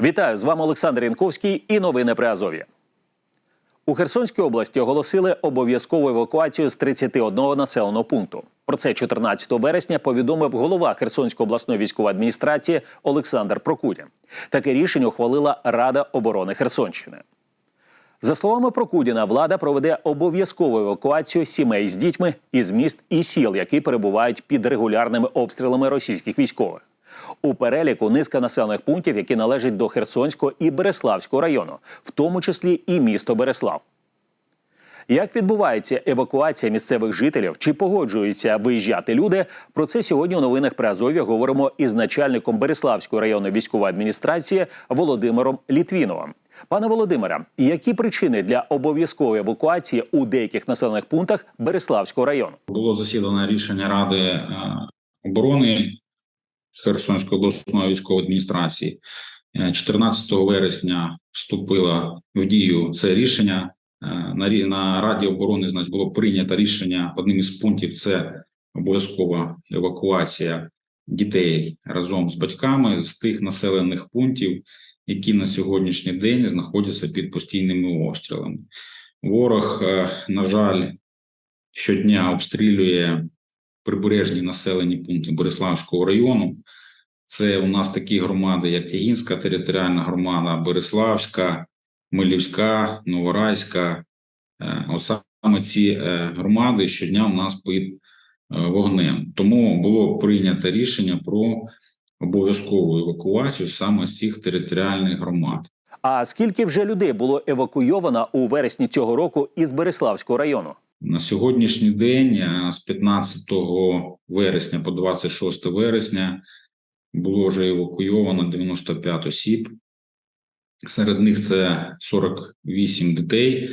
Вітаю з вами Олександр Янковський і новини при Азові. У Херсонській області оголосили обов'язкову евакуацію з 31 населеного пункту. Про це 14 вересня повідомив голова Херсонської обласної військової адміністрації Олександр Прокудін. Таке рішення ухвалила Рада оборони Херсонщини. За словами Прокудіна, влада проведе обов'язкову евакуацію сімей з дітьми із міст і сіл, які перебувають під регулярними обстрілами російських військових. У переліку низка населених пунктів, які належать до Херсонського і Береславського району, в тому числі і місто Береслав. Як відбувається евакуація місцевих жителів? Чи погоджуються виїжджати люди? Про це сьогодні у новинах при Азові говоримо із начальником Береславської районної військової адміністрації Володимиром Літвіновим. Пане Володимире, які причини для обов'язкової евакуації у деяких населених пунктах Береславського району? було засідане рішення Ради е, оборони Херсонської обласної військової адміністрації. Е, 14 вересня вступило в дію це рішення. Е, на Раді оборони значить, було прийнято рішення. Одним із пунктів це обов'язкова евакуація дітей разом з батьками з тих населених пунктів, які на сьогоднішній день знаходяться під постійними обстрілами. Ворог, е, на жаль, щодня обстрілює прибережні населені пункти Бориславського району. Це у нас такі громади, як Тягінська територіальна громада, Бориславська, Милівська, Новорайська. Е, От саме ці е, громади щодня у нас під е, вогнем. Тому було прийнято рішення про обов'язкову евакуацію саме з цих територіальних громад. А скільки вже людей було евакуйовано у вересні цього року із Береславського району? На сьогоднішній день, е, з 15 вересня по 26 вересня, було вже евакуйовано 95 осіб. Серед них це 48 дітей,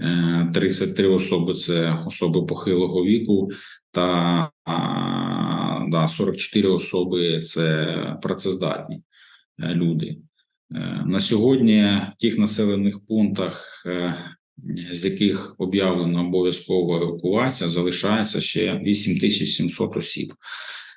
е, 33 особи це особи похилого віку, та да, 44 особи це працездатні е, люди. Е, На сьогодні в тих населених пунктах, е, з яких об'явлена обов'язкова евакуація, залишається ще 8700 осіб.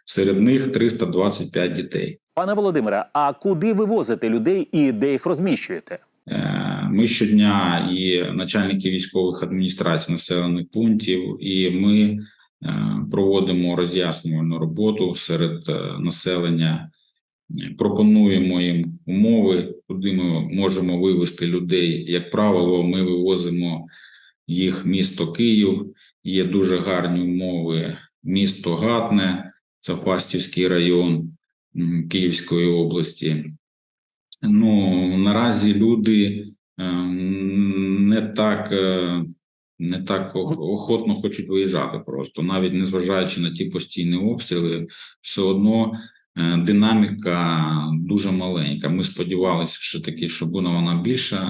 Серед них 325 дітей. Пане Володимире, а куди ви возите людей і де їх розміщуєте? Е, Ми щодня і начальники військових адміністрацій населених пунктів, і ми е, проводимо роз'яснювальну роботу серед е, населення. Пропонуємо їм умови, куди ми можемо вивезти людей. Як правило, ми вивозимо їх місто Київ. Є дуже гарні умови. Місто Гатне, це Фастівський район Київської області. Ну наразі люди е, не так, е, не так охотно хочуть виїжджати. Просто навіть незважаючи на ті постійні обстріли, все одно динаміка дуже маленька. Ми сподівалися, що таки, що буде вона більша.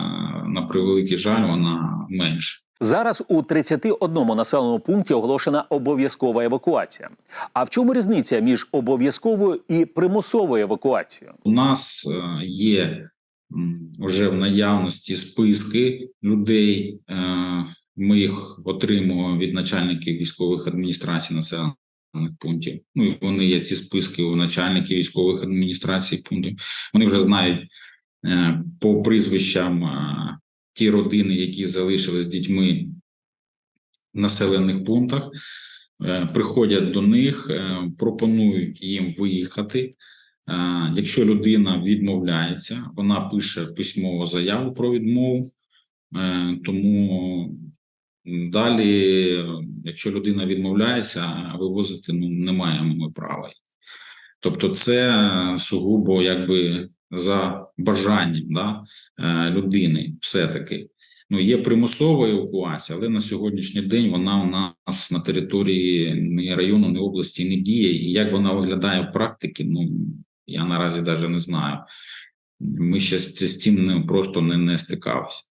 На превеликий жаль, вона менша. Зараз у 31 населеному пункті оголошена обов'язкова евакуація. А в чому різниця між обов'язковою і примусовою евакуацією? У нас е, є вже в наявності списки людей. е, Ми їх отримуємо від начальників військових адміністрацій населених пунктів. Ну і вони є ці списки у начальників військових адміністрацій пунктів. Вони вже знають е, по прізвищам ті родини, які залишились з дітьми в населених пунктах. е, Приходять до них, е, пропонують їм виїхати. Якщо людина відмовляється, вона пише письмову заяву про відмову. Тому далі, якщо людина відмовляється, вивозити ну, не маємо ми права. Тобто, це е, сугубо якби за бажанням да, е, людини, все-таки. Ну, є примусова евакуація, але на сьогоднішній день вона у нас на території ні району, ні області не діє. І як вона виглядає в практиці, ну я наразі навіть не знаю. Ми ще з цим просто не, не стикалися.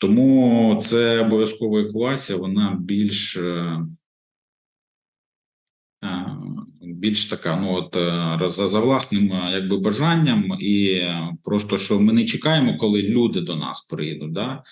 Тому це обов'язкова евакуація, вона більш, е, е, більш така, ну от е, за, за власним якби бажанням, і просто що ми не чекаємо, коли люди до нас прийдуть. Да?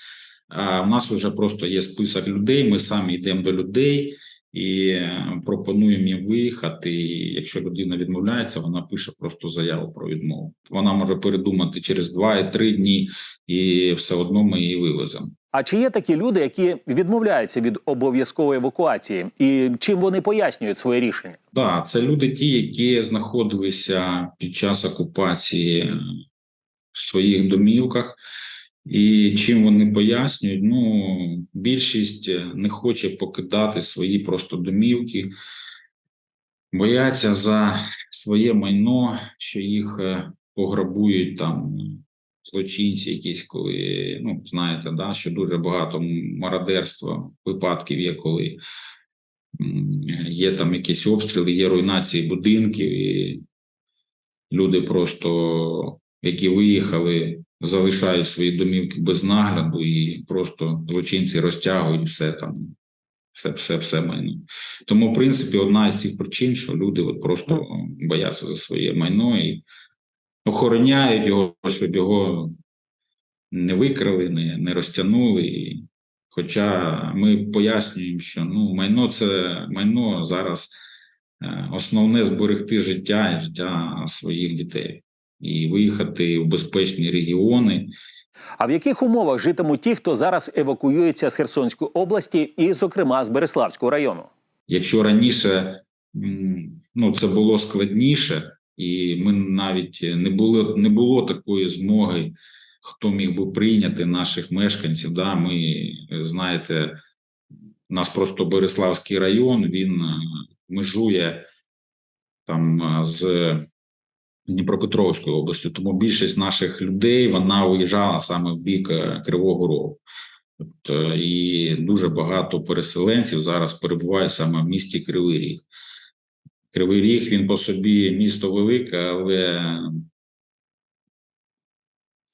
А в нас вже просто є список людей. Ми самі йдемо до людей і е, пропонуємо їм виїхати. І якщо людина відмовляється, вона пише просто заяву про відмову. Вона може передумати через два і три дні, і все одно ми її вивеземо. А чи є такі люди, які відмовляються від обов'язкової евакуації, і чим вони пояснюють своє рішення? Да, це люди, ті, які знаходилися під час окупації в своїх домівках. І чим вони пояснюють? Ну, більшість не хоче покидати свої просто домівки, бояться за своє майно, що їх е, пограбують там злочинці, якісь коли ну знаєте, да, що дуже багато мародерства випадків є, коли є там якісь обстріли, є руйнації будинків, і люди просто, які виїхали, залишають свої домівки без нагляду, і просто злочинці розтягують все там, все, все, все майно. Тому, в принципі, одна із цих причин, що люди от просто бояться за своє майно і охороняють його, щоб його не викрали, не, не розтягнули. Хоча ми пояснюємо, що ну, майно це майно зараз е, основне зберегти життя і життя своїх дітей і виїхати в безпечні регіони. А в яких умовах житимуть ті, хто зараз евакуюється з Херсонської області, і, зокрема, з Береславського району? Якщо раніше ну, це було складніше, і ми навіть не було не було такої змоги, хто міг би прийняти наших мешканців. Да, ми знаєте, у нас просто Береславський район, він е, межує там е, з Дніпропетровською областю, тому більшість наших людей вона виїжджала саме в бік е, Кривого Рогу. Тобто, і дуже багато переселенців зараз перебуває саме в місті Кривий Ріг. Кривий Ріг він по собі місто велике, але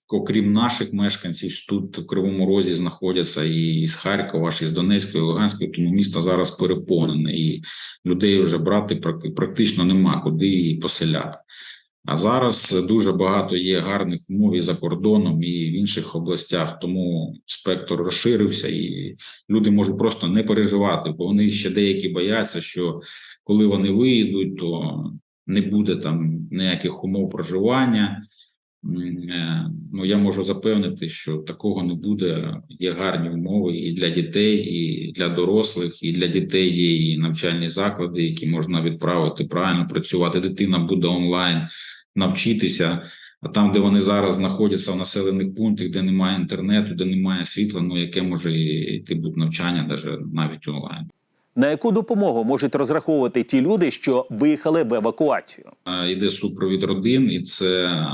окрім наших мешканців, тут в Кривому Розі знаходяться і з Харкова, і з Донецької, і Луганської, тому місто зараз переповнене, і людей вже брати практично нема куди і поселяти. А зараз дуже багато є гарних умов і за кордоном, і в інших областях, тому спектр розширився, і люди можуть просто не переживати, бо вони ще деякі бояться, що коли вони виїдуть, то не буде там ніяких умов проживання. Е, Ну, я можу запевнити, що такого не буде. Є гарні умови і для дітей, і для дорослих, і для дітей є і навчальні заклади, які можна відправити правильно працювати. Дитина буде онлайн навчитися. А там, де вони зараз знаходяться в населених пунктах, де немає інтернету, де немає світла, ну яке може йти бути навчання, навіть навіть онлайн. На яку допомогу можуть розраховувати ті люди, що виїхали в евакуацію? Е, йде супровід родин, і це е,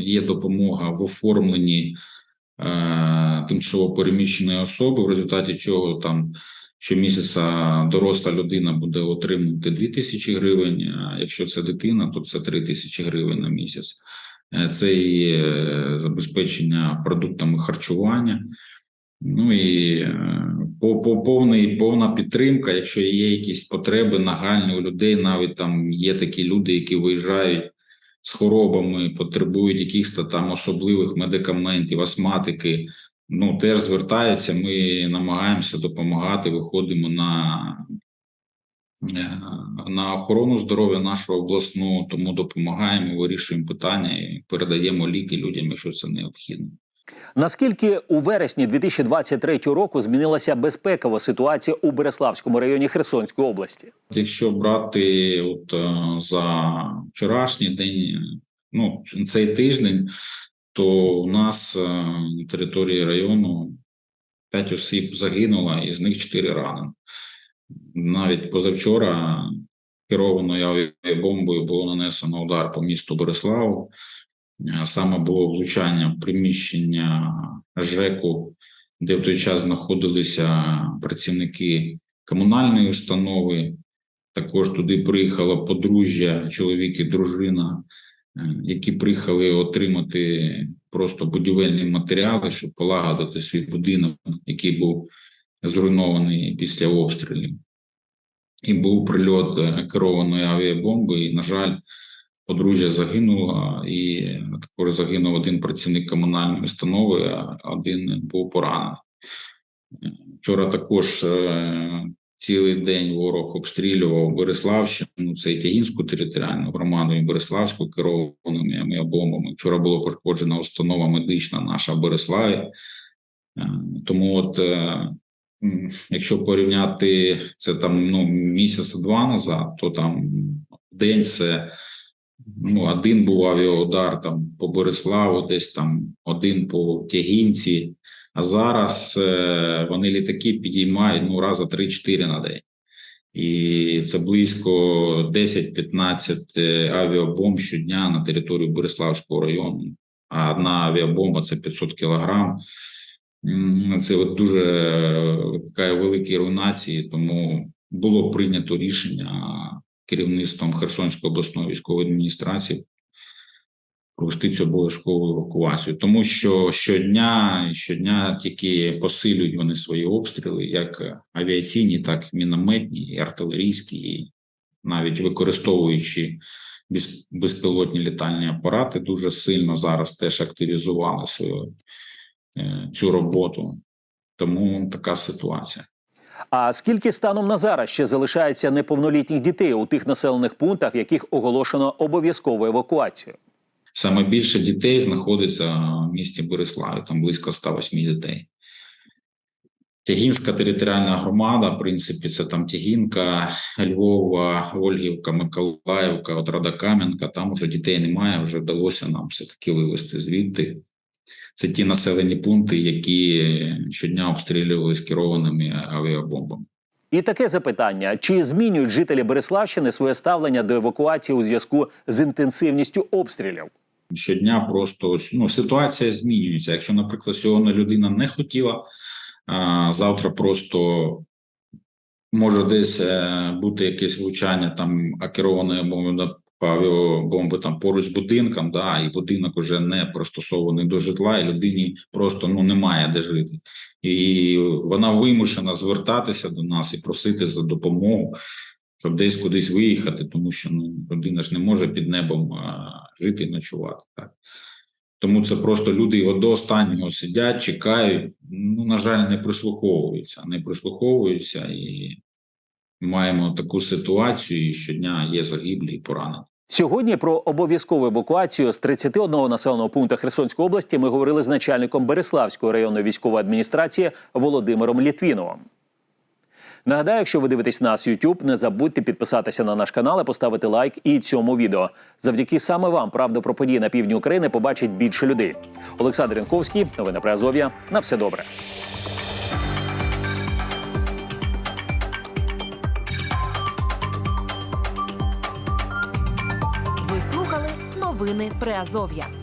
є допомога в оформленні е, тимчасово переміщеної особи, в результаті чого там щомісяця доросла людина буде отримувати 2 тисячі гривень. А якщо це дитина, то це 3 тисячі гривень на місяць. Е, Це і е, забезпечення продуктами харчування. Ну і е, по, по повний повна підтримка. Якщо є якісь потреби нагальні у людей, навіть там є такі люди, які виїжджають з хворобами, потребують якихось там особливих медикаментів, астматики. Ну теж звертаються. Ми намагаємося допомагати. Виходимо на, е, на охорону здоров'я нашого обласного, тому допомагаємо, вирішуємо питання і передаємо ліки людям, якщо це необхідно. Наскільки у вересні 2023 року змінилася безпекова ситуація у Береславському районі Херсонської області? Якщо брати от е, за вчорашній день, ну цей тиждень, то у нас е, на території району 5 осіб загинуло, і з них 4 ранені. Навіть позавчора керованою авіабомбою було нанесено удар по місту Береславу. Е, Саме було влучання в приміщення ЖЕКу, де в той час знаходилися працівники комунальної установи. Також туди приїхало подружжя, чоловік і дружина, е, які приїхали отримати просто будівельні матеріали, щоб полагодити свій будинок, який був зруйнований після обстрілів. І був прильот е, керованої авіабомби. І, на жаль, подружжя загинуло, і також загинув один працівник комунальної установи, а один був поранений. Вчора також е, цілий день ворог обстрілював Береславщину, це і Тягінську територіальну громаду, і Береславську керованими авіабомбами. Вчора було пошкоджена установа медична наша в Береславі. Е, Тому, от е, якщо порівняти це там ну місяця два назад, то там день це ну один був авіаудар там по Бориславу, десь там один по Тягінці. А зараз е, вони літаки підіймають ну раза 3-4 на день. І це близько 10-15 е, авіабомб щодня на територію Бориславського району. А одна авіабомба це 500 кілограм. Це от дуже е, така великі руйнації, тому було прийнято рішення керівництвом Херсонської обласної військової адміністрації провести цю обов'язкову евакуацію, тому що щодня щодня тільки посилюють вони свої обстріли, як авіаційні, так і мінометні, і артилерійські, і навіть використовуючи безпілотні літальні апарати, дуже сильно зараз теж активізували свою е, цю роботу. Тому така ситуація. А скільки станом на зараз ще залишається неповнолітніх дітей у тих населених пунктах, в яких оголошено обов'язкову евакуацію? Саме більше дітей знаходиться в місті Бориславі, там близько 108 дітей. Тягінська територіальна громада, в принципі, це там Тягінка, Львова, Ольгівка, Миколаївка, от Рада Кам'янка. Там уже дітей немає, вже вдалося нам все-таки вивезти звідти. Це ті населені пункти, які щодня обстрілювали керованими авіабомбами. І таке запитання: чи змінюють жителі Береславщини своє ставлення до евакуації у зв'язку з інтенсивністю обстрілів? щодня просто ну, ситуація змінюється. Якщо, наприклад, сьогодні людина не хотіла, а завтра просто може десь е, бути якесь влучання там акерованої бомби, авіабомби там поруч з будинком, да, і будинок уже не пристосований до житла, і людині просто ну немає де жити. І вона вимушена звертатися до нас і просити за допомогу, щоб десь кудись виїхати, тому що ну людина ж не може під небом а, жити і ночувати. Так тому це просто люди до останнього сидять, чекають. Ну на жаль, не прислуховуються, не прислуховуються, і маємо таку ситуацію. і Щодня є загиблі і поранені. Сьогодні про обов'язкову евакуацію з 31 населеного пункту Херсонської області ми говорили з начальником Береславської районної військової адміністрації Володимиром Літвіновим. Нагадаю, якщо ви дивитесь нас YouTube, не забудьте підписатися на наш канал і поставити лайк і цьому відео. Завдяки саме вам правду про події на півдні України побачить більше людей. Олександр Янковський, новини про Азов'я. На все добре. Новини Приазов'я.